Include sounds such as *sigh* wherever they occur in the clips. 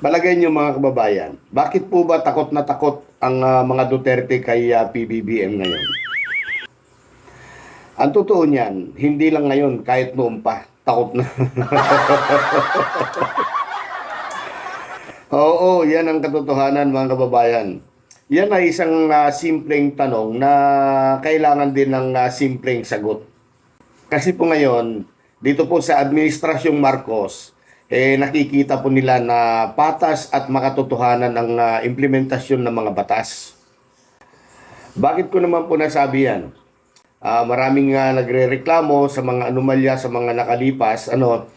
Palagay niyo mga kababayan, bakit po ba takot na takot ang ah, mga Duterte kay ah, PBBM ngayon? Ang totoo niyan, hindi lang ngayon, kahit noon pa, takot na. *laughs* Oo, yan ang katotohanan mga kababayan. Yan ay isang ah, simpleng tanong na kailangan din ng ah, simpleng sagot. Kasi po ngayon, dito po sa Administrasyong Marcos, eh nakikita po nila na patas at makatotohanan ang ah, implementasyon ng mga batas. Bakit ko naman po nasabi yan? Ah, maraming nga nagrereklamo sa mga anomalya sa mga nakalipas, ano,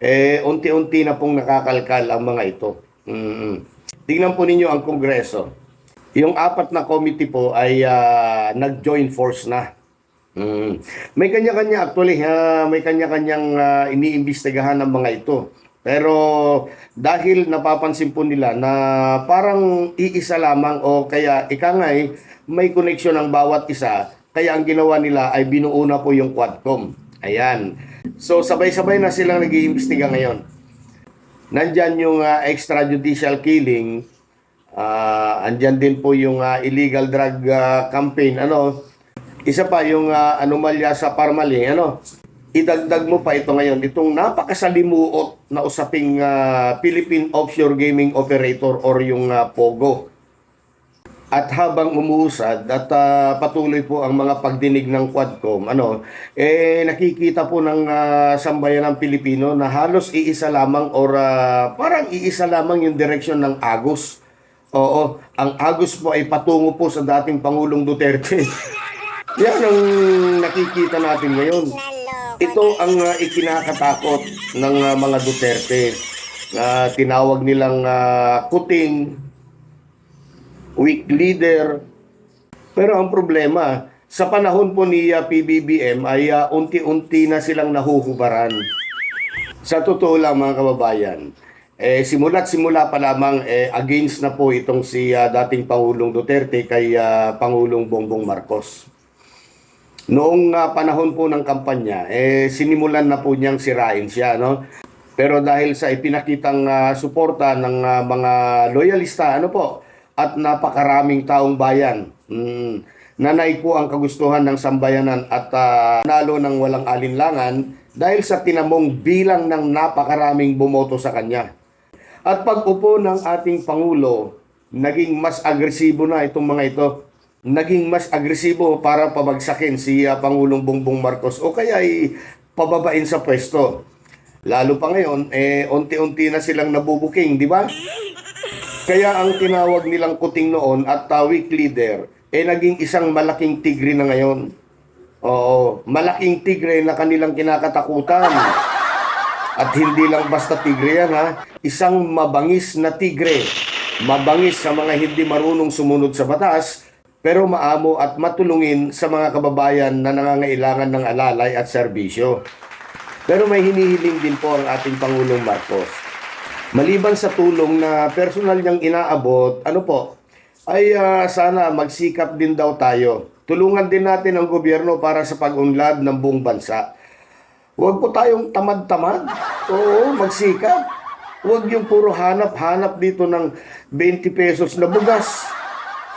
eh unti-unti na pong nakakalkal ang mga ito. Mm. Tingnan po ninyo ang Kongreso. Yung apat na committee po ay ah, nag-join force na. Mm. May kanya-kanya actually, ha, may kanya-kanyang ah, iniimbestigahan ng mga ito. Pero dahil napapansin po nila na parang iisa lamang o kaya ika nga eh, may connection ang bawat isa, kaya ang ginawa nila ay binuuna po yung Quadcom. Ayan. So sabay-sabay na silang nag-iimbestiga ngayon. Nandyan yung ah, extrajudicial killing, ah andyan din po yung ah, illegal drug ah, campaign, ano, isa pa yung ah, anomalya sa Parmali, ano, idagdag mo pa ito ngayon, itong napakasalimuot na usaping ah, Philippine Offshore Gaming Operator or yung ah, POGO. At habang umuusad at ah, patuloy po ang mga pagdinig ng Quadcom, ano, eh nakikita po ng ah, sambayan ng Pilipino na halos iisa lamang or ah, parang iisa lamang yung direksyon ng Agos. Oo, ang Agos po ay patungo po sa dating Pangulong Duterte. *laughs* Yan ang nakikita natin ngayon. Ito ang ah, ikinakatakot ng ah, mga Duterte. na tinawag nilang ah, kuting, weak leader. Pero ang problema, sa panahon po ni ah, PBBM ay ah, unti-unti na silang nahuhubaran. Sa totoo lang mga kababayan, eh, simula't simula pa lamang eh, against na po itong si ah, dating Pangulong Duterte kay ah, Pangulong Bongbong Marcos. Noong ah, panahon po ng kampanya, eh, sinimulan na po niyang sirain siya. No? Pero dahil sa ipinakitang ah, suporta ng ah, mga loyalista, ano po, at napakaraming taong bayan, mm, nanay po ang kagustuhan ng sambayanan at ah, nalo ng walang alinlangan dahil sa tinamong bilang ng napakaraming bumoto sa kanya. At pag-upo ng ating Pangulo, naging mas agresibo na itong mga ito. Naging mas agresibo para pabagsakin si ah, Pangulong Bongbong Marcos o kaya ay pababain sa pwesto. Lalo pa ngayon, eh, unti-unti na silang nabubuking, di ba? Kaya ang tinawag nilang kuting noon at uh, weak leader, eh naging isang malaking tigre na ngayon. Oo, malaking tigre na kanilang kinakatakutan. At hindi lang basta tigre yan ha, isang mabangis na tigre. Mabangis sa mga hindi marunong sumunod sa batas, pero maamo at matulungin sa mga kababayan na nangangailangan ng alalay at serbisyo. Pero may hinihiling din po ang ating Pangulong Marcos. Maliban sa tulong na personal niyang inaabot, ano po, ay ah, sana magsikap din daw tayo. Tulungan din natin ang gobyerno para sa pag-unlad ng buong bansa. Huwag po tayong tamad-tamad. Oo, magsikap. Huwag yung puro hanap-hanap dito ng 20 pesos na bugas.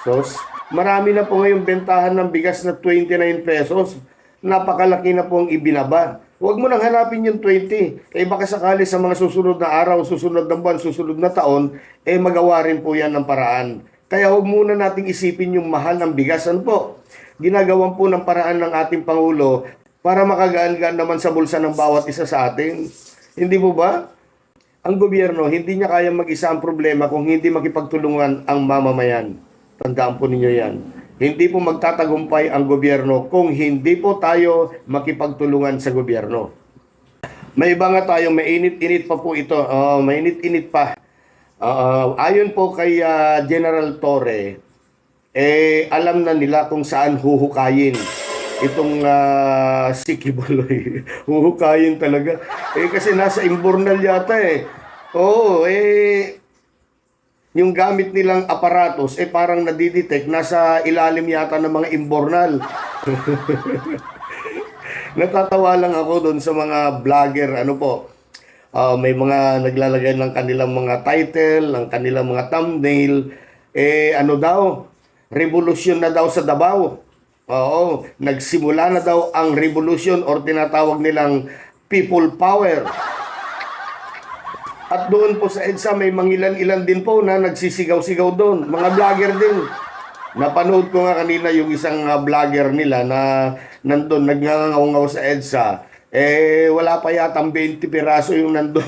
Sos, marami na po ngayong bentahan ng bigas na 29 pesos. Napakalaki na po ang ibinaba. Huwag mo nang hanapin yung 20. Eh baka sakali sa mga susunod na araw, susunod na buwan, susunod na taon, eh magawa rin po yan ng paraan. Kaya huwag muna nating isipin yung mahal ng bigas. Ano po? Ginagawan po ng paraan ng ating Pangulo para makagaan-gaan naman sa bulsa ng bawat isa sa atin. Hindi po ba? Ang gobyerno, hindi niya kaya mag-isa ang problema kung hindi makipagtulungan ang mamamayan. Tandaan po ninyo yan. Hindi po magtatagumpay ang gobyerno kung hindi po tayo makipagtulungan sa gobyerno. May iba nga tayo, mainit-init pa po ito. Oh, mainit-init pa. Ah, ayon po kay ah, General Torre, eh alam na nila kung saan huhukayin itong uh, si Kibaloy. *laughs* huhukayin talaga. Eh kasi nasa Imbornal yata eh. Oo, eh yung gamit nilang aparatos eh parang nadidetect nasa ilalim yata ng mga imbornal. *laughs* Natatawa lang ako doon sa mga vlogger ano po. Ah, may mga naglalagay ng kanilang mga title, ng kanilang mga thumbnail. Eh, ano daw? Revolusyon na daw sa Davao. Oo, nagsimula na daw ang revolution or tinatawag nilang people power. At doon po sa EDSA may mangilan-ilan din po na nagsisigaw-sigaw doon. Mga vlogger din. Napanood ko nga kanina yung isang ah, vlogger nila na nandun, nagngangaw sa EDSA. Eh, wala pa yatang 20 piraso yung nandun. *laughs*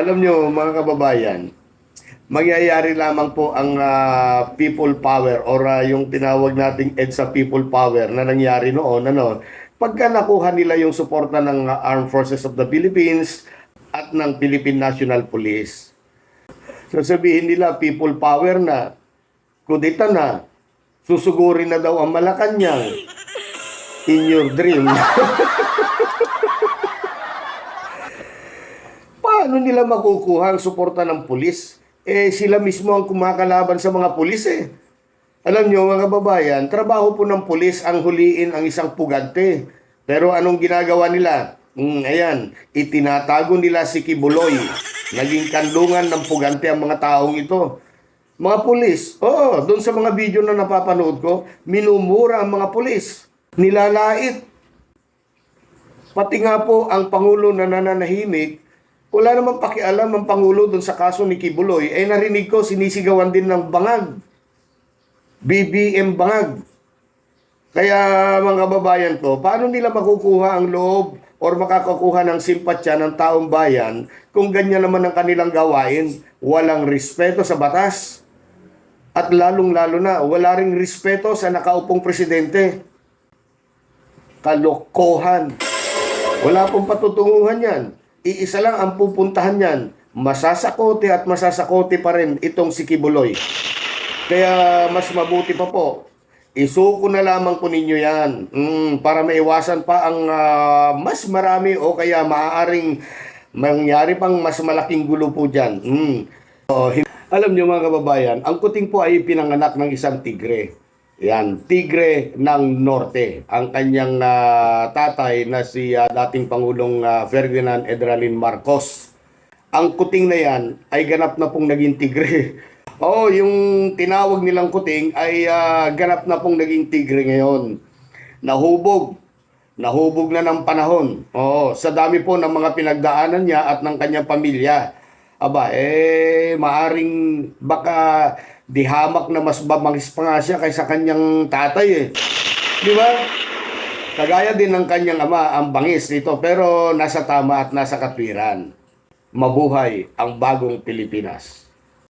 Alam nyo, mga kababayan, mangyayari lamang po ang ah, people power or ah, yung tinawag nating EDSA people power na nangyari noon. Ano, pagka nakuha nila yung suporta ng ah, Armed Forces of the Philippines at ng Philippine National Police. Sasabihin nila people power na, kudita na, susugurin na daw ang Malacanang in your dream. *laughs* Paano nila makukuha ang suporta ng pulis? Eh, sila mismo ang kumakalaban sa mga pulis eh. Alam nyo, mga kababayan, trabaho po ng pulis ang huliin ang isang pugante. Pero anong ginagawa nila? Mm, ayan, itinatago nila si Kibuloy. Naging kanlungan ng pugante ang mga taong ito. Mga pulis, oo, doon sa mga video na napapanood ko, minumura ang mga pulis. Nilalait. Pati nga po ang Pangulo na nananahimik, wala namang pakialam ang Pangulo doon sa kaso ni Kibuloy. Eh narinig ko, sinisigawan din ng bangag. BBM bangag. Kaya mga kababayan ko, paano nila makukuha ang loob or makakakuha ng simpatya ng taong bayan kung ganyan naman ang kanilang gawain? Walang respeto sa batas. At lalong-lalo na, wala ring respeto sa nakaupong presidente. Kalokohan. Wala pong patutunguhan yan. Iisa lang ang pupuntahan yan. Masasakote at masasakote pa rin itong si Kibuloy. Kaya mas mabuti pa po, isuko na lamang po ninyo yan mm, para maiwasan pa ang ah, mas marami o kaya maaaring mangyari pang mas malaking gulo po dyan. Mm. So, hin- alam niyo mga kababayan, ang kuting po ay pinanganak ng isang tigre. Yan, tigre ng norte. Ang kanyang ah, tatay na si ah, dating Pangulong ah, Ferdinand Edralin Marcos. Ang kuting na yan ay ganap na pong naging tigre. *laughs* Oo, yung tinawag nilang kuting ay ah, ganap na pong naging tigre ngayon. Nahubog. Nahubog na ng panahon. Oo, sa dami po ng mga pinagdaanan niya at ng kanyang pamilya. Aba, eh, maaring baka dihamak na mas bamangis pa nga siya kaysa kanyang tatay eh. Di ba? Kagaya din ng kanyang ama, ang bangis nito, pero nasa tama at nasa katwiran. Mabuhay ang bagong Pilipinas.